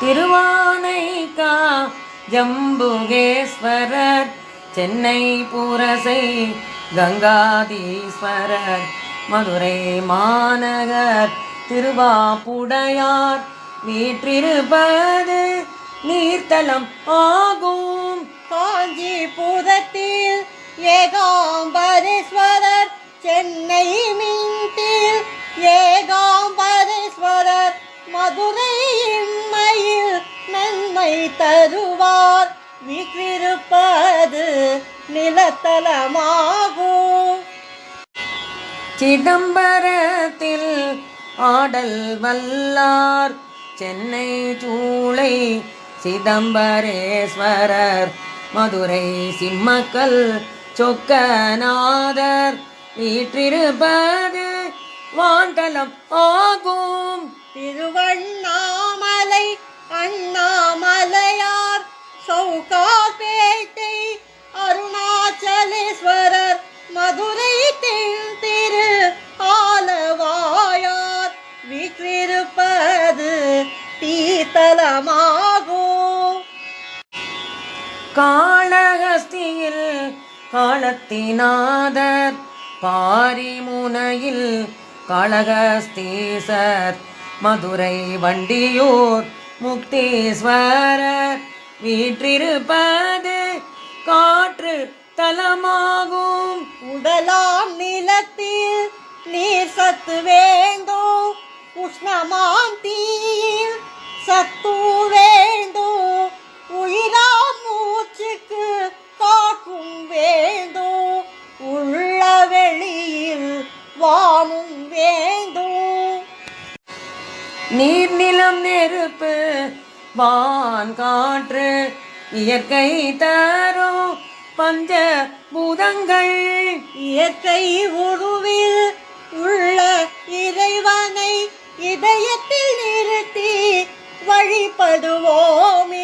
திருவானைக்கா ஜம்புகேஸ்வரர் சென்னை பூரசை கங்காதீஸ்வரர் மதுரை மாநகர் திருவாப்புடையார் வீற்றிருப்பது நீர்த்தலம் ஆகும். காஞ்சிபுரத்தில் ஏகாம்பரேஸ்வரர் சென்னை மீட்டில் ஏகாம்பரேஸ்வரர் மதுரை தருவார். வீற்றிருப்பது நிலத்தலமாகும். சிதம்பரத்தில் ஆடல் வல்லார். சென்னை சூளை சிதம்பரேஸ்வரர். மதுரை சிம்மக்கல் சொக்கநாதர். வீற்றிருப்பது வாண்டலம் ஆகும். திருவண்ணாமலை காளஹஸ்தியில் காலத்தினாதர் பாரிமுனையில் காளகஸ்தீசர் மதுரை வண்டியூர் முக்தீஸ்வரர் வீற்றிருப்பது காற்று தலமாகும். உடலாம் நிலத்தில் நீர் சத்து வேண்டும் உஷ்ணமாம் தீ வானும் வேண்டும் நீர் நிலம் நெருப்பு வான் காற்று இயற்கை தரும் பஞ்ச பூதங்கள். இயற்கை உருவில் உள்ள இறைவனை இதயத்தில் நிறுத்தி வழிபடுவோம்.